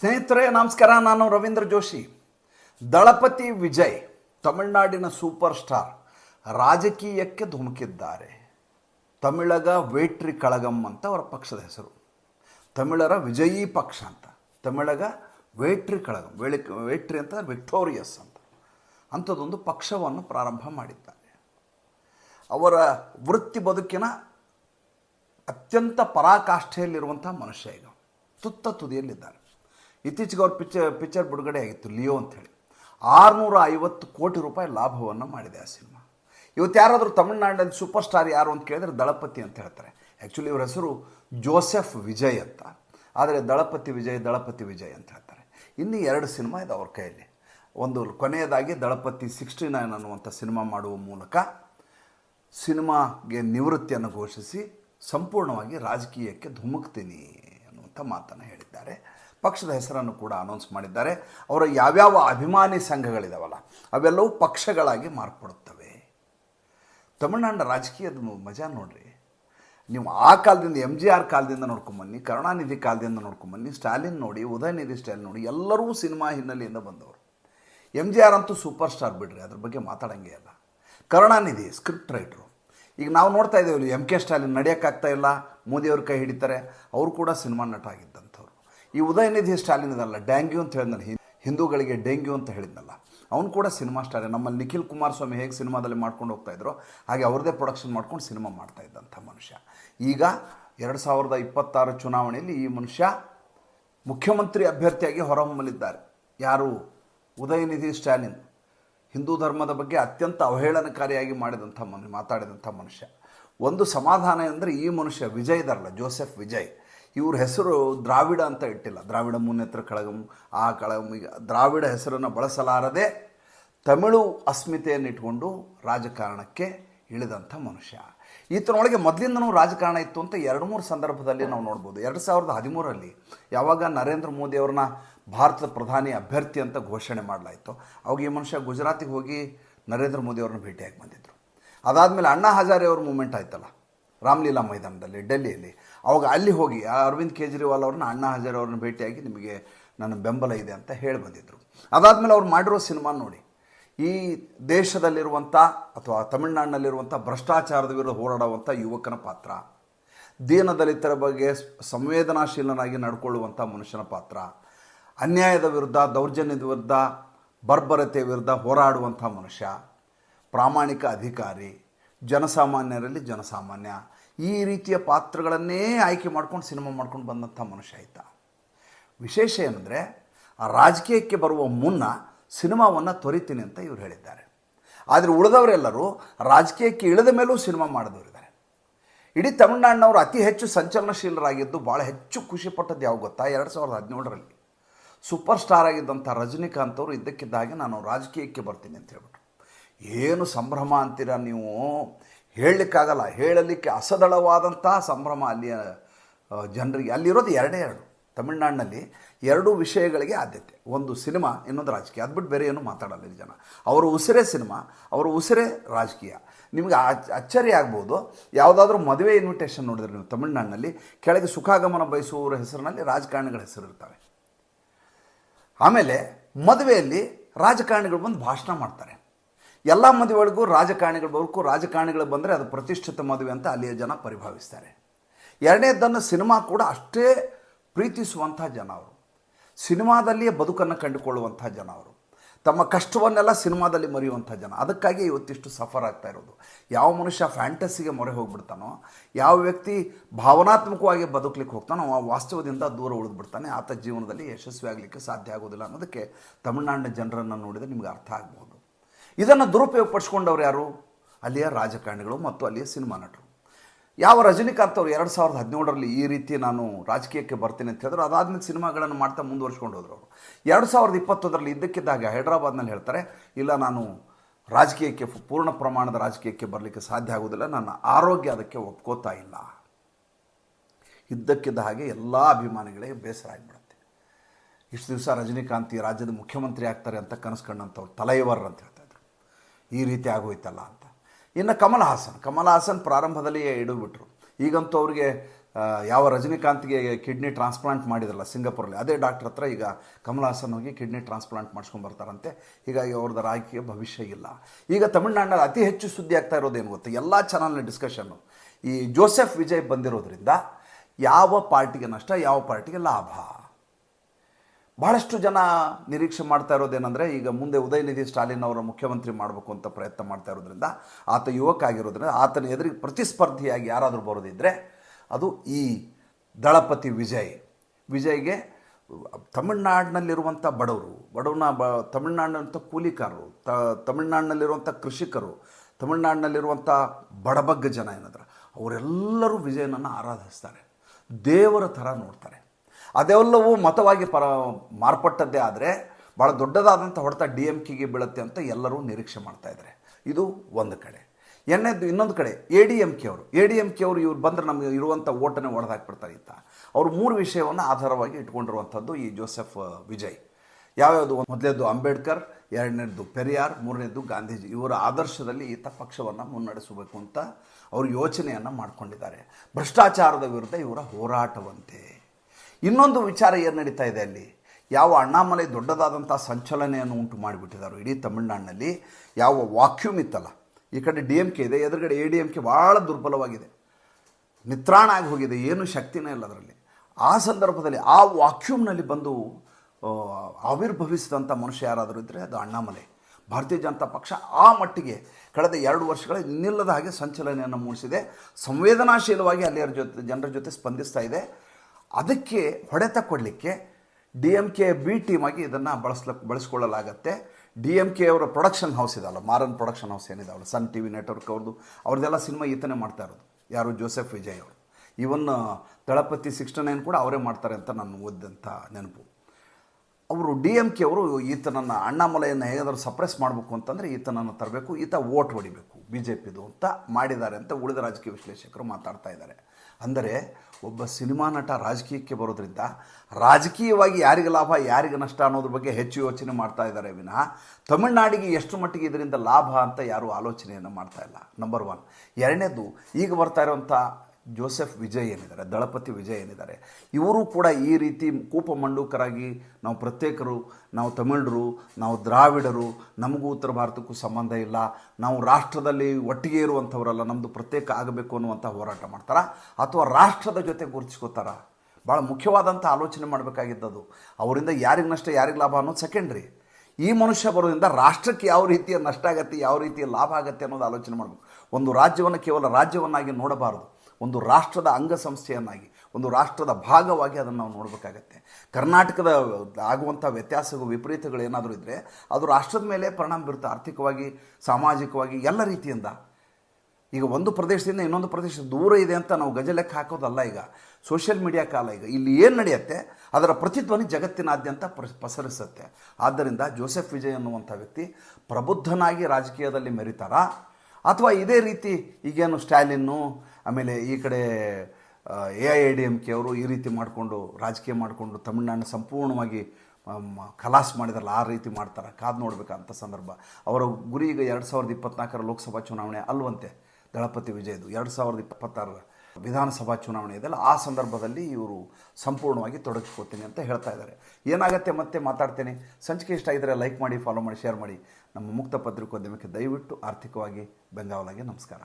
ಸ್ನೇಹಿತರೆ, ನಮಸ್ಕಾರ. ನಾನು ರವೀಂದ್ರ ಜೋಶಿ. ದಳಪತಿ ವಿಜಯ್, ತಮಿಳುನಾಡಿನ ಸೂಪರ್ ಸ್ಟಾರ್, ರಾಜಕೀಯಕ್ಕೆ ಧುಮುಕಿದ್ದಾರೆ. ತಮಿಳಗ ವೇಟ್ರಿ ಕಳಗಂ ಅಂತ ಅವರ ಪಕ್ಷದ ಹೆಸರು. ತಮಿಳರ ವಿಜಯೀ ಪಕ್ಷ ಅಂತ. ತಮಿಳಗ ವೇಟ್ರಿ ಕಳಗಂ, ವೇಳಿ, ವೇಟ್ರಿ ಅಂತ, ವಿಕ್ಟೋರಿಯಸ್ ಅಂತ. ಅಂಥದ್ದೊಂದು ಪಕ್ಷವನ್ನು ಪ್ರಾರಂಭ ಮಾಡಿದ್ದಾರೆ. ಅವರ ವೃತ್ತಿ ಬದುಕಿನ ಅತ್ಯಂತ ಪರಾಕಾಷ್ಠೆಯಲ್ಲಿರುವಂಥ ಮನುಷ್ಯ ಈಗ. ತುತ್ತ ತುದಿಯಲ್ಲಿದ್ದಾರೆ. ಇತ್ತೀಚೆಗೆ ಅವ್ರ ಪಿಕ್ಚರ್ ಪಿಕ್ಚರ್ ಬಿಡುಗಡೆ ಆಗಿತ್ತು ಲಿಯೋ ಅಂಥೇಳಿ. ಆರುನೂರ ಐವತ್ತು ಕೋಟಿ ರೂಪಾಯಿ ಲಾಭವನ್ನು ಮಾಡಿದೆ ಆ ಸಿನಿಮಾ. ಇವತ್ತು ಯಾರಾದರೂ ತಮಿಳ್ನಾಡಲ್ಲಿ ಸೂಪರ್ ಸ್ಟಾರ್ ಯಾರು ಅಂತ ಕೇಳಿದ್ರೆ ದಳಪತಿ ಅಂತ ಹೇಳ್ತಾರೆ. ಆ್ಯಕ್ಚುಲಿ ಇವ್ರ ಹೆಸರು ಜೋಸೆಫ್ ವಿಜಯ್ ಅಂತ. ಆದರೆ ದಳಪತಿ ವಿಜಯ್ ದಳಪತಿ ವಿಜಯ್ ಅಂತ ಹೇಳ್ತಾರೆ. ಇನ್ನು ಎರಡು ಸಿನಿಮಾ ಇದೆ ಅವ್ರ ಕೈಯಲ್ಲಿ. ಒಂದು ಕೊನೆಯದಾಗಿ ದಳಪತಿ ಸಿಕ್ಸ್ಟಿ ನೈನ್ ಅನ್ನುವಂಥ ಸಿನಿಮಾ ಮಾಡುವ ಮೂಲಕ ಸಿನಿಮಾಗೆ ನಿವೃತ್ತಿಯನ್ನು ಘೋಷಿಸಿ ಸಂಪೂರ್ಣವಾಗಿ ರಾಜಕೀಯಕ್ಕೆ ಧುಮುಕ್ತೀನಿ ಅನ್ನುವಂಥ ಮಾತನ್ನು ಹೇಳಿದ್ದಾರೆ. ಪಕ್ಷದ ಹೆಸರನ್ನು ಕೂಡ ಅನೌನ್ಸ್ ಮಾಡಿದ್ದಾರೆ. ಅವರ ಯಾವ್ಯಾವ ಅಭಿಮಾನಿ ಸಂಘಗಳಿದಾವಲ್ಲ, ಅವೆಲ್ಲವೂ ಪಕ್ಷಗಳಾಗಿ ಮಾರ್ಪಡುತ್ತವೆ. ತಮಿಳ್ನಾಡಿನ ರಾಜಕೀಯದ ಮಜಾ ನೋಡ್ರಿ. ನೀವು ಆ ಕಾಲದಿಂದ ಎಂ ಜಿ ಆರ್ ಕಾಲದಿಂದ ನೋಡ್ಕೊಂಬನ್ನಿ ಕರುಣಾನಿಧಿ ಕಾಲದಿಂದ ನೋಡ್ಕೊಂಬನ್ನಿ ಸ್ಟಾಲಿನ್ ನೋಡಿ, ಉದಯನಿಧಿ ಸ್ಟಾಲಿನ್ ನೋಡಿ, ಎಲ್ಲರೂ ಸಿನಿಮಾ ಹಿನ್ನೆಲೆಯಿಂದ ಬಂದವರು. ಎಂ ಜಿ ಆರ್ ಅಂತೂ ಸೂಪರ್ ಸ್ಟಾರ್ ಬಿಡ್ರಿ, ಅದ್ರ ಬಗ್ಗೆ ಮಾತಾಡೋಂಗೇ ಇಲ್ಲ. ಕರುಣಾನಿಧಿ, ಸ್ಕ್ರಿಪ್ಟ್ ರೈಟ್ರು. ಈಗ ನಾವು ನೋಡ್ತಾ ಇದ್ದೇವೆ ಎಂ ಕೆ ಸ್ಟಾಲಿನ್ ನಡೆಯೋಕ್ಕಾಗ್ತಾ ಇಲ್ಲ ಮೋದಿಯವ್ರ ಕೈ ಹಿಡಿತಾರೆ, ಅವರು ಕೂಡ ಸಿನಿಮಾ ನಟ ಆಗಿದ್ದಂಥವ್ರು ಈ ಉದಯನಿಧಿ ಸ್ಟಾಲಿನ್ ಇದಲ್ಲ ಡ್ಯಾಂಗ್ಯೂ ಅಂತ ಹೇಳಿದ್ನಲ್ಲ ಹಿಂದೂಗಳಿಗೆ ಡೆಂಗ್ಯೂ ಅಂತ ಹೇಳಿದ್ನಲ್ಲ. ಅವನು ಕೂಡ ಸಿನಿಮಾ ಸ್ಟಾರ್. ನಮ್ಮಲ್ಲಿ ನಿಖಿಲ್ ಕುಮಾರಸ್ವಾಮಿ ಹೇಗೆ ಸಿನಿಮಾದಲ್ಲಿ ಮಾಡ್ಕೊಂಡು ಹೋಗ್ತಾ ಇದ್ರು, ಹಾಗೆ ಅವ್ರದ್ದೇ ಪ್ರೊಡಕ್ಷನ್ ಮಾಡ್ಕೊಂಡು ಸಿನಿಮಾ ಮಾಡ್ತಾ ಇದ್ದಂಥ ಮನುಷ್ಯ. ಈಗ ಎರಡು ಸಾವಿರದ ಇಪ್ಪತ್ತಾರು ಚುನಾವಣೆಯಲ್ಲಿ ಈ ಮನುಷ್ಯ ಮುಖ್ಯಮಂತ್ರಿ ಅಭ್ಯರ್ಥಿಯಾಗಿ ಹೊರಹೊಮ್ಮಲಿದ್ದಾರೆ. ಯಾರು? ಉದಯನಿಧಿ ಸ್ಟಾಲಿನ್. ಹಿಂದೂ ಧರ್ಮದ ಬಗ್ಗೆ ಅತ್ಯಂತ ಅವಹೇಳನಕಾರಿಯಾಗಿ ಮಾಡಿದಂಥ ಮನು, ಮಾತಾಡಿದಂಥ ಮನುಷ್ಯ. ಒಂದು ಸಮಾಧಾನ ಅಂದರೆ ಈ ಮನುಷ್ಯ ವಿಜಯ್ ಇದಾರಲ್ಲ ಜೋಸೆಫ್ ವಿಜಯ್. ಇವ್ರ ಹೆಸರು ದ್ರಾವಿಡ ಅಂತ ಇಟ್ಟಿಲ್ಲ. ದ್ರಾವಿಡ ಮುನ್ನೆತ್ರ ಕಳಗಂ, ಆ ಕಳಗಂ ಈಗ ದ್ರಾವಿಡ ಹೆಸರನ್ನು ಬಳಸಲಾರದೆ ತಮಿಳು ಅಸ್ಮಿತೆಯನ್ನು ಇಟ್ಕೊಂಡು ರಾಜಕಾರಣಕ್ಕೆ ಇಳಿದಂಥ ಮನುಷ್ಯ. ಈತನೊಳಗೆ ಮೊದಲಿಂದನೂ ರಾಜಕಾರಣ ಇತ್ತು ಅಂತ ಎರಡು ಮೂರು ಸಂದರ್ಭದಲ್ಲಿ ನಾವು ನೋಡ್ಬೋದು. ಎರಡು ಸಾವಿರದ ಹದಿಮೂರರಲ್ಲಿ ಯಾವಾಗ ನರೇಂದ್ರ ಮೋದಿ ಅವ್ರನ್ನ ಭಾರತದ ಪ್ರಧಾನಿ ಅಭ್ಯರ್ಥಿ ಅಂತ ಘೋಷಣೆ ಮಾಡಲಾಯಿತು. ಅವಾಗ ಈ ಮನುಷ್ಯ ಗುಜರಾತಿಗೆ ಹೋಗಿ ನರೇಂದ್ರ ಮೋದಿ ಅವ್ರನ್ನ ಭೇಟಿಯಾಗಿ ಬಂದಿದ್ದರು ಅದಾದಮೇಲೆ ಅಣ್ಣಾ ಹಜಾರೆ ಅವ್ರ ಮೂಮೆಂಟ್ ಆಯ್ತಲ್ಲ, ರಾಮಲೀಲಾ ಮೈದಾನದಲ್ಲಿ, ಡೆಲ್ಲಿಯಲ್ಲಿ. ಅವಾಗ ಅಲ್ಲಿ ಹೋಗಿ ಅರವಿಂದ್ ಕೇಜ್ರಿವಾಲ್ ಅವ್ರನ್ನ, ಅಣ್ಣಾ ಹಜಾರೆ ಅವ್ರನ್ನ ಭೇಟಿಯಾಗಿ ನಿಮಗೆ ನನ್ನ ಬೆಂಬಲ ಇದೆ ಅಂತ ಹೇಳಿ ಬಂದಿದ್ದರು ಅದಾದಮೇಲೆ ಅವ್ರು ಮಾಡಿರೋ ಸಿನಿಮಾ ನೋಡಿ, ಈ ದೇಶದಲ್ಲಿರುವಂಥ ಅಥವಾ ತಮಿಳ್ನಾಡಿನಲ್ಲಿರುವಂಥ ಭ್ರಷ್ಟಾಚಾರದ ವಿರುದ್ಧ ಹೋರಾಡುವಂಥ ಯುವಕನ ಪಾತ್ರ, ದೀನದಲಿತರ ಬಗ್ಗೆ ಸಂವೇದನಾಶೀಲನಾಗಿ ನಡ್ಕೊಳ್ಳುವಂಥ ಮನುಷ್ಯನ ಪಾತ್ರ, ಅನ್ಯಾಯದ ವಿರುದ್ಧ, ದೌರ್ಜನ್ಯದ ವಿರುದ್ಧ, ಬರ್ಬರತೆಯ ವಿರುದ್ಧ ಹೋರಾಡುವಂಥ ಮನುಷ್ಯ, ಪ್ರಾಮಾಣಿಕ ಅಧಿಕಾರಿ, ಜನಸಾಮಾನ್ಯರಲ್ಲಿ ಜನಸಾಮಾನ್ಯ ಈ ರೀತಿಯ ಪಾತ್ರಗಳನ್ನೇ ಆಯ್ಕೆ ಮಾಡ್ಕೊಂಡು ಸಿನಿಮಾ ಮಾಡ್ಕೊಂಡು ಬಂದಂಥ ಮನುಷ್ಯ ಆಯ್ತ ವಿಶೇಷ ಏನಂದರೆ, ಆ ರಾಜಕೀಯಕ್ಕೆ ಬರುವ ಮುನ್ನ ಸಿನಿಮಾವನ್ನು ತೊರಿತೀನಿ ಅಂತ ಇವ್ರು ಹೇಳಿದ್ದಾರೆ. ಆದರೆ ಉಳಿದವರೆಲ್ಲರೂ ರಾಜಕೀಯಕ್ಕೆ ಇಳಿದ ಮೇಲೂ ಸಿನಿಮಾ ಮಾಡಿದವರಿದ್ದಾರೆ ಇಡೀ ತಮಿಳುನಾಡಿನವರು ಅತಿ ಹೆಚ್ಚು ಸಂಚಲನಶೀಲರಾಗಿದ್ದು ಭಾಳ ಹೆಚ್ಚು ಖುಷಿಪಟ್ಟದ್ದು ಯಾವ ಗೊತ್ತಾ? ಎರಡು ಸಾವಿರದ ಹದಿನೇಳರಲ್ಲಿ. ಸೂಪರ್ ಸ್ಟಾರ್ ಆಗಿದ್ದಂಥ ರಜನಿಕಾಂತ್ ಅವರು ಇದ್ದಕ್ಕಿದ್ದ ಹಾಗೆ ನಾನು ರಾಜಕೀಯಕ್ಕೆ ಬರ್ತೀನಿ ಅಂತ ಹೇಳ್ಬಿಟ್ರು. ಏನು ಸಂಭ್ರಮ ಅಂತೀರ ನೀವು? ಹೇಳಲಿಕ್ಕಾಗಲ್ಲ, ಹೇಳಲಿಕ್ಕೆ ಅಸದಳವಾದಂತಹ ಸಂಭ್ರಮ ಅಲ್ಲಿಯ ಜನರಿಗೆ. ಅಲ್ಲಿರೋದು ಎರಡೇ ಎರಡು. ತಮಿಳ್ನಾಡಿನಲ್ಲಿ ಎರಡು ವಿಷಯಗಳಿಗೆ ಆದ್ಯತೆ. ಒಂದು ಸಿನಿಮಾ, ಇನ್ನೊಂದು ರಾಜಕೀಯ. ಅದು ಬಿಟ್ಟು ಬೇರೆ ಏನು ಮಾತಾಡಲ್ಲ ಇಲ್ಲಿ ಜನ. ಅವರು ಉಸಿರೇ ಸಿನಿಮಾ, ಅವರ ಉಸಿರೇ ರಾಜಕೀಯ. ನಿಮಗೆ ಅಚ್ಚರಿ ಆಗ್ಬೋದು. ಯಾವುದಾದ್ರೂ ಮದುವೆ ಇನ್ವಿಟೇಷನ್ ನೋಡಿದ್ರೆ ನೀವು ತಮಿಳ್ನಾಡಿನಲ್ಲಿ, ಕೆಳಗೆ ಸುಖಾಗಮನ ಬಯಸುವವರ ಹೆಸರಿನಲ್ಲಿ ರಾಜಕಾರಣಿಗಳ ಹೆಸರು ಇರ್ತವೆ ಆಮೇಲೆ ಮದುವೆಯಲ್ಲಿ ರಾಜಕಾರಣಿಗಳು ಬಂದು ಭಾಷಣ ಮಾಡ್ತಾರೆ. ಎಲ್ಲ ಮದುವೆಗಳಿಗೂ ರಾಜಕಾರಣಿಗಳು ಬರಕು ರಾಜಕಾರಣಿಗಳು ಬಂದರೆ ಅದು ಪ್ರತಿಷ್ಠಿತ ಮದುವೆ ಅಂತ ಅಲ್ಲಿಯ ಜನ ಪರಿಭಾವಿಸ್ತಾರೆ. ಎರಡನೇದನ್ನು ಸಿನಿಮಾ ಕೂಡ ಅಷ್ಟೇ ಪ್ರೀತಿಸುವಂಥ ಜನ ಅವರು. ಸಿನಿಮಾದಲ್ಲಿಯೇ ಬದುಕನ್ನು ಕಂಡುಕೊಳ್ಳುವಂಥ ಜನ ಅವರು. ತಮ್ಮ ಕಷ್ಟವನ್ನೆಲ್ಲ ಸಿನಿಮಾದಲ್ಲಿ ಮರೆಯುವಂಥ ಜನ. ಅದಕ್ಕಾಗಿ ಇವತ್ತಿಷ್ಟು ಸಫರ್ ಆಗ್ತಾ ಇರೋದು. ಯಾವ ಮನುಷ್ಯ ಫ್ಯಾಂಟಸಿಗೆ ಮೊರೆ ಹೋಗ್ಬಿಡ್ತಾನೋ, ಯಾವ ವ್ಯಕ್ತಿ ಭಾವನಾತ್ಮಕವಾಗಿ ಬದುಕಲಿಕ್ಕೆ ಹೋಗ್ತಾನೋ, ಆ ವಾಸ್ತವದಿಂದ ದೂರ ಉಳಿದ್ಬಿಡ್ತಾನೆ. ಆತ ಜೀವನದಲ್ಲಿ ಯಶಸ್ವಿ ಆಗಲಿಕ್ಕೆ ಸಾಧ್ಯ ಆಗೋದಿಲ್ಲ ಅನ್ನೋದಕ್ಕೆ ತಮಿಳುನಾಡಿನ ಜನರನ್ನು ನೋಡಿದರೆ ನಿಮ್ಗೆ ಅರ್ಥ ಆಗ್ಬೋದು. ಇದನ್ನು ದುರುಪಯೋಗ ಪಡಿಸ್ಕೊಂಡವ್ರು ಯಾರು? ಅಲ್ಲಿಯ ರಾಜಕಾರಣಿಗಳು ಮತ್ತು ಅಲ್ಲಿಯ ಸಿನಿಮಾ ನಟರು. ಯಾವ ರಜನಿಕಾಂತ್ ಅವರು ಎರಡು ಸಾವಿರದ ಹದಿನೇಳರಲ್ಲಿ ಈ ರೀತಿ ನಾನು ರಾಜಕೀಯಕ್ಕೆ ಬರ್ತೀನಿ ಅಂತ ಹೇಳಿದ್ರು, ಅದಾದ್ಮೇಲೆ ಸಿನಿಮಾಗಳನ್ನು ಮಾಡ್ತಾ ಮುಂದುವರ್ಸ್ಕೊಂಡು ಹೋದ್ರು ಅವರು. ಎರಡು ಸಾವಿರದ ಇಪ್ಪತ್ತೊಂದರಲ್ಲಿ ಇದ್ದಕ್ಕಿದ್ದಾಗ ಹೈದರಾಬಾದ್ನಲ್ಲಿ ಹೇಳ್ತಾರೆ, ಇಲ್ಲ, ನಾನು ರಾಜಕೀಯಕ್ಕೆ ಪೂರ್ಣ ಪ್ರಮಾಣದ ರಾಜಕೀಯಕ್ಕೆ ಬರಲಿಕ್ಕೆ ಸಾಧ್ಯ ಆಗೋದಿಲ್ಲ, ನನ್ನ ಆರೋಗ್ಯ ಅದಕ್ಕೆ ಒಪ್ಕೋತಾ ಇಲ್ಲ. ಇದ್ದಕ್ಕಿದ್ದ ಹಾಗೆ ಎಲ್ಲ ಅಭಿಮಾನಿಗಳಿಗೆ ಬೇಸರ ಆಗಿಬಿಡುತ್ತೆ. ಇಷ್ಟು ದಿವಸ ರಜನಿಕಾಂತ್ ರಾಜ್ಯದ ಮುಖ್ಯಮಂತ್ರಿ ಆಗ್ತಾರೆ ಅಂತ ಕನಸು ಕಂಡಂಥವ್ರು ಅಂತ ಇದ್ರು ಈ ರೀತಿ ಆಗೋಯ್ತಲ್ಲ ಅಂತ. ಇನ್ನು ಕಮಲ್ ಹಾಸನ್ ಕಮಲ್ ಹಾಸನ್ ಪ್ರಾರಂಭದಲ್ಲಿಯೇ ಇಡಬಿಟ್ರು ಈಗಂತೂ ಅವರಿಗೆ ಯಾವ ರಜನಿಕಾಂತ್ಗೆ ಕಿಡ್ನಿ ಟ್ರಾನ್ಸ್ಪ್ಲಾಂಟ್ ಮಾಡಿದ್ರಲ್ಲ ಸಿಂಗಾಪುರಲ್ಲಿ, ಅದೇ ಡಾಕ್ಟರ್ ಹತ್ರ ಈಗ ಕಮಲ್ ಹಾಸನ್ ಹೋಗಿ ಕಿಡ್ನಿ ಟ್ರಾನ್ಸ್ಪ್ಲಾಂಟ್ ಮಾಡ್ಸ್ಕೊಂಬರ್ತಾರಂತೆ ಹೀಗಾಗಿ ಅವ್ರದ್ದು ರಾಜಕೀಯ ಭವಿಷ್ಯ ಇಲ್ಲ. ಈಗ ತಮಿಳುನಾಡಿನಲ್ಲಿ ಅತಿ ಹೆಚ್ಚು ಸುದ್ದಿ ಆಗ್ತಾ ಇರೋದೇನು ಗೊತ್ತು? ಎಲ್ಲ ಚಾನಲ್ನ ಡಿಸ್ಕಷನ್ನು. ಈ ಜೋಸೆಫ್ ವಿಜಯ್ ಬಂದಿರೋದ್ರಿಂದ ಯಾವ ಪಾರ್ಟಿಗೆ ನಷ್ಟ, ಯಾವ ಪಾರ್ಟಿಗೆ ಲಾಭ? ಬಹಳಷ್ಟು ಜನ ನಿರೀಕ್ಷೆ ಮಾಡ್ತಾ ಇರೋದೇನೆಂದರೆ, ಈಗ ಮುಂದೆ ಉದಯನಿಧಿ ಸ್ಟಾಲಿನ್ ಅವರ ಮುಖ್ಯಮಂತ್ರಿ ಮಾಡಬೇಕು ಅಂತ ಪ್ರಯತ್ನ ಮಾಡ್ತಾ ಇರೋದ್ರಿಂದ ಆತ ಯುವಕ ಆಗಿರೋದ್ರಿಂದ ಆತನ ಎದುರಿಗೆ ಪ್ರತಿಸ್ಪರ್ಧಿಯಾಗಿ ಯಾರಾದರೂ ಬರೋದಿದ್ದರೆ ಅದು ಈ ದಳಪತಿ ವಿಜಯ್. ವಿಜಯ್ಗೆ ತಮಿಳ್ನಾಡಿನಲ್ಲಿರುವಂಥ ಬಡವರು, ಬಡವನ ಬ, ತಮಿಳ್ನಾಡಿನಂಥ ಕೂಲಿಕಾರರು, ತ, ತಮಿಳ್ನಾಡಿನಲ್ಲಿರುವಂಥ ಕೃಷಿಕರು, ತಮಿಳ್ನಾಡಿನಲ್ಲಿರುವಂಥ ಬಡಬಗ್ಗ ಜನ ಏನಾದ್ರೆ, ಅವರೆಲ್ಲರೂ ವಿಜಯನನ್ನು ಆರಾಧಿಸ್ತಾರೆ. ದೇವರ ಥರ ನೋಡ್ತಾರೆ. ಅದೆಲ್ಲವೂ ಮತವಾಗಿ ಪರ ಮಾರ್ಪಟ್ಟದ್ದೇ ಆದರೆ ಭಾಳ ದೊಡ್ಡದಾದಂಥ ಹೊಡೆತ ಡಿ ಎಂ ಕೆಗೆ ಬೀಳುತ್ತೆ ಅಂತ ಎಲ್ಲರೂ ನಿರೀಕ್ಷೆ ಮಾಡ್ತಾ ಇದ್ದಾರೆ. ಇದು ಒಂದು ಕಡೆ. ಎರಡನೇದು ಇನ್ನೊಂದು ಕಡೆ ಎ ಡಿ ಎಂ ಕೆ ಅವರು. ಎ ಡಿ ಎಂ ಕೆ ಅವರು ಇವ್ರು ಬಂದರೆ ನಮಗೆ ಇರುವಂಥ ಓಟನ್ನೇ ಹೊಡೆದಾಕ್ಬಿಡ್ತಾರೆ ಅಂತ. ಅವರು ಮೂರು ವಿಷಯವನ್ನು ಆಧಾರವಾಗಿ ಇಟ್ಕೊಂಡಿರುವಂಥದ್ದು ಈ ಜೋಸೆಫ್ ವಿಜಯ್. ಯಾವ್ಯಾವುದು? ಮೊದಲೇದು ಅಂಬೇಡ್ಕರ್ ಎರಡನೇದು ಪೆರಿಯಾರ್ ಮೂರನೇದು ಗಾಂಧೀಜಿ. ಇವರ ಆದರ್ಶದಲ್ಲಿ ಈತ ಪಕ್ಷವನ್ನು ಮುನ್ನಡೆಸಬೇಕು ಅಂತ ಅವರು ಯೋಚನೆಯನ್ನು ಮಾಡಿಕೊಂಡಿದ್ದಾರೆ. ಭ್ರಷ್ಟಾಚಾರದ ವಿರುದ್ಧ ಇವರ ಹೋರಾಟವಂತೆ. ಇನ್ನೊಂದು ವಿಚಾರ ಏನು ನಡೀತಾ ಇದೆ ಅಲ್ಲಿ? ಯಾವ ಅಣ್ಣಾಮಲೈ ದೊಡ್ಡದಾದಂಥ ಸಂಚಲನೆಯನ್ನು ಉಂಟು ಮಾಡಿಬಿಟ್ಟಿದ್ದಾರೆ. ಇಡೀ ತಮಿಳುನಾಡಿನಲ್ಲಿ ಯಾವ ವಾಕ್ಯೂಮ್ ಇತ್ತಲ್ಲ. ಈ ಕಡೆ ಡಿ ಎಂ ಕೆ ಇದೆ, ಎದುರುಗಡೆ ಎ ಡಿ ಎಂ ಕೆ ಭಾಳ ದುರ್ಬಲವಾಗಿದೆ. ನಿತ್ರಾಣ ಆಗಿ ಹೋಗಿದೆ, ಏನು ಶಕ್ತಿನೇ ಇಲ್ಲ ಅದರಲ್ಲಿ. ಆ ಸಂದರ್ಭದಲ್ಲಿ ಆ ವಾಕ್ಯೂಮ್ನಲ್ಲಿ ಬಂದು ಆವಿರ್ಭವಿಸಿದಂಥ ಮನುಷ್ಯ ಯಾರಾದರೂ ಇದ್ದರೆ ಅದು ಅಣ್ಣಾಮಲೈ. ಭಾರತೀಯ ಜನತಾ ಪಕ್ಷ ಆ ಮಟ್ಟಿಗೆ ಕಳೆದ ಎರಡು ವರ್ಷಗಳ ನಿಲ್ಲದ ಹಾಗೆ ಸಂಚಲನೆಯನ್ನು ಮೂಡಿಸಿದೆ. ಸಂವೇದನಾಶೀಲವಾಗಿ ಅಲ್ಲಿಯರ ಜೊತೆ, ಜನರ ಜೊತೆ ಸ್ಪಂದಿಸ್ತಾ ಇದೆ. ಅದಕ್ಕೆ ಹೊಡೆತ ಕೊಡಲಿಕ್ಕೆ D M K B team ಆಗಿ ಇದನ್ನು ಬಳಸ್ಲಕ್ಕೆ ಬಳಸ್ಕೊಳ್ಳಲಾಗತ್ತೆ. ಡಿ ಎಂ ಕೆ ಅವರ ಪ್ರೊಡಕ್ಷನ್ ಹೌಸ್ ಇದಾವಲ್ಲ ಮಾರನ್ ಪ್ರೊಡಕ್ಷನ್ ಹೌಸ್ ಏನಿದಾವಲ್ಲ ಸನ್ ಟಿ ವಿ ನೆಟ್ವರ್ಕ್ ಅವ್ರದ್ದು. ಅವ್ರದ್ದೆಲ್ಲ ಸಿನಿಮಾ ಈತನೇ ಮಾಡ್ತಾ ಇರೋದು, ಯಾರು ಜೋಸೆಫ್ ವಿಜಯ್ ಅವರು. ಇವನ್ ದಳಪತಿ ಸಿಕ್ಸ್ಟಿ ನೈನ್ ಕೂಡ ಅವರೇ ಮಾಡ್ತಾರೆ ಅಂತ ನಾನು ಓದಿದಂಥ ನೆನಪು. ಅವರು ಡಿ ಎಂ ಕೆ ಅವರು ಈತನನ್ನು ಅಣ್ಣಾಮಲೆಯನ್ನು ಹೇಗಾದರೂ ಸಪ್ರೆಸ್ ಮಾಡಬೇಕು ಅಂತಂದರೆ ಈತನನ್ನು ತರಬೇಕು, ಈತ ಓಟ್ ಹೊಡಿಬೇಕು ಬಿ ಜೆ ಪಿದು ಅಂತ ಮಾಡಿದ್ದಾರೆ ಅಂತ ಉಳಿದ ರಾಜಕೀಯ ವಿಶ್ಲೇಷಕರು ಮಾತಾಡ್ತಾ ಇದ್ದಾರೆ. ಅಂದರೆ ಒಬ್ಬ ಸಿನಿಮಾ ನಟ ರಾಜಕೀಯಕ್ಕೆ ಬರೋದ್ರಿಂದ ರಾಜಕೀಯವಾಗಿ ಯಾರಿಗೆ ಲಾಭ, ಯಾರಿಗೆ ನಷ್ಟ ಅನ್ನೋದ್ರ ಬಗ್ಗೆ ಹೆಚ್ಚು ಯೋಚನೆ ಮಾಡ್ತಾ ಇದ್ದಾರೆ ವಿನಃ ತಮಿಳ್ನಾಡಿಗೆ ಎಷ್ಟು ಮಟ್ಟಿಗೆ ಇದರಿಂದ ಲಾಭ ಅಂತ ಯಾರೂ ಆಲೋಚನೆಯನ್ನು ಮಾಡ್ತಾ ಇಲ್ಲ. ನಂಬರ್ ಒನ್ ಎರಡನೇದು, ಈಗ ಬರ್ತಾ ಇರುವಂಥ ಜೋಸೆಫ್ ವಿಜಯ್ ಏನಿದ್ದಾರೆ, ದಳಪತಿ ವಿಜಯ್ ಏನಿದ್ದಾರೆ, ಇವರು ಕೂಡ ಈ ರೀತಿ ಕೂಪ ಮಂಡೂಕರಾಗಿ ನಾವು ಪ್ರತ್ಯೇಕರು, ನಾವು ತಮಿಳರು, ನಾವು ದ್ರಾವಿಡರು, ನಮಗೂ ಉತ್ತರ ಭಾರತಕ್ಕೂ ಸಂಬಂಧ ಇಲ್ಲ, ನಾವು ರಾಷ್ಟ್ರದಲ್ಲಿ ಒಟ್ಟಿಗೆ ಇರುವಂಥವರಲ್ಲ ನಮ್ಮದು ಪ್ರತ್ಯೇಕ ಆಗಬೇಕು ಅನ್ನುವಂಥ ಹೋರಾಟ ಮಾಡ್ತಾರಾ? ಅಥವಾ ರಾಷ್ಟ್ರದ ಜೊತೆ ಗುರುತಿಸ್ಕೋತಾರ? ಭಾಳ ಮುಖ್ಯವಾದಂಥ ಆಲೋಚನೆ ಮಾಡಬೇಕಾಗಿದ್ದದು. ಅವರಿಂದ ಯಾರಿಗೆ ನಷ್ಟ, ಯಾರಿಗೆ ಲಾಭ ಅನ್ನೋದು ಸೆಕೆಂಡ್ರಿ ಈ ಮನುಷ್ಯ ಬರೋದ್ರಿಂದ ರಾಷ್ಟ್ರಕ್ಕೆ ಯಾವ ರೀತಿಯ ನಷ್ಟ ಆಗತ್ತೆ, ಯಾವ ರೀತಿಯ ಲಾಭ ಆಗತ್ತೆ ಅನ್ನೋದು ಆಲೋಚನೆ ಮಾಡಬೇಕು. ಒಂದು ರಾಜ್ಯವನ್ನು ಕೇವಲ ರಾಜ್ಯವನ್ನಾಗಿ ನೋಡಬಾರದು. ಒಂದು ರಾಷ್ಟ್ರದ ಅಂಗಸಂಸ್ಥೆಯನ್ನಾಗಿ, ಒಂದು ರಾಷ್ಟ್ರದ ಭಾಗವಾಗಿ ಅದನ್ನು ನಾವು ನೋಡಬೇಕಾಗತ್ತೆ. ಕರ್ನಾಟಕದ ಆಗುವಂಥ ವ್ಯತ್ಯಾಸಗಳು, ವಿಪರೀತಗಳು ಏನಾದರೂ ಇದ್ದರೆ ಅದು ರಾಷ್ಟ್ರದ ಮೇಲೆ ಪರಿಣಾಮ ಬೀರುತ್ತೆ ಆರ್ಥಿಕವಾಗಿ, ಸಾಮಾಜಿಕವಾಗಿ, ಎಲ್ಲ ರೀತಿಯಿಂದ. ಈಗ ಒಂದು ಪ್ರದೇಶದಿಂದ ಇನ್ನೊಂದು ಪ್ರದೇಶ ದೂರ ಇದೆ ಅಂತ ನಾವು ಗಜಲೆಕ್ಕ ಹಾಕೋದಲ್ಲ ಈಗ. ಸೋಷಿಯಲ್ ಮೀಡಿಯಾ ಕಾಲ ಈಗ. ಇಲ್ಲಿ ಏನು ನಡೆಯುತ್ತೆ? ಅದರ ಪ್ರತಿಧ್ವನಿ ಜಗತ್ತಿನಾದ್ಯಂತ ಪಸರಿಸುತ್ತೆ. ಆದ್ದರಿಂದ ಜೋಸೆಫ್ ವಿಜಯ್ ಅನ್ನುವಂಥ ವ್ಯಕ್ತಿ ಪ್ರಬುದ್ಧನಾಗಿ ರಾಜಕೀಯದಲ್ಲಿ ಮೆರಿತಾರಾ? ಅಥವಾ ಇದೇ ರೀತಿ ಈಗೇನು ಸ್ಟ್ಯಾಲಿನ್ನು ಆಮೇಲೆ ಈ ಕಡೆ A I A D M K ಅವರು ಈ ರೀತಿ ಮಾಡಿಕೊಂಡು, ರಾಜಕೀಯ ಮಾಡಿಕೊಂಡು ತಮಿಳುನಾಡನ್ನ ಸಂಪೂರ್ಣವಾಗಿ ಕಲಾಸ್ ಮಾಡಿದಾರಲ್ಲ, ಆ ರೀತಿ ಮಾಡ್ತಾರೆ. ಕಾದು ನೋಡಬೇಕಂತ ಸಂದರ್ಭ. ಅವರ ಗುರಿ ಈಗ ಎರಡು ಸಾವಿರದ ಇಪ್ಪತ್ನಾಲ್ಕರ ಲೋಕಸಭಾ ಚುನಾವಣೆ ಅಲ್ವಂತೆ, ದಳಪತಿ ವಿಜಯದು. ಎರಡು ಸಾವಿರದ ಇಪ್ಪತ್ತಾರರ ವಿಧಾನಸಭಾ ಚುನಾವಣೆ ಇದೆಲ್ಲ ಆ ಸಂದರ್ಭದಲ್ಲಿ ಇವರು ಸಂಪೂರ್ಣವಾಗಿ ತೊಡಗಿಸ್ಕೋತೀನಿ ಅಂತ ಹೇಳ್ತಾ ಇದ್ದಾರೆ. ಏನಾಗುತ್ತೆ ಮತ್ತೆ ಮಾತಾಡ್ತೇನೆ. ಸಂಚಿಕೆ ಇಷ್ಟ ಇದ್ದರೆ ಲೈಕ್ ಮಾಡಿ, ಫಾಲೋ ಮಾಡಿ, ಶೇರ್ ಮಾಡಿ. ನಮ್ಮ ಮುಕ್ತ ಪತ್ರಿಕೋದ್ಯಮಕ್ಕೆ ದಯವಿಟ್ಟು ಆರ್ಥಿಕವಾಗಿ ಬೆಂಗಾವಲಾಗಿ ನಮಸ್ಕಾರ.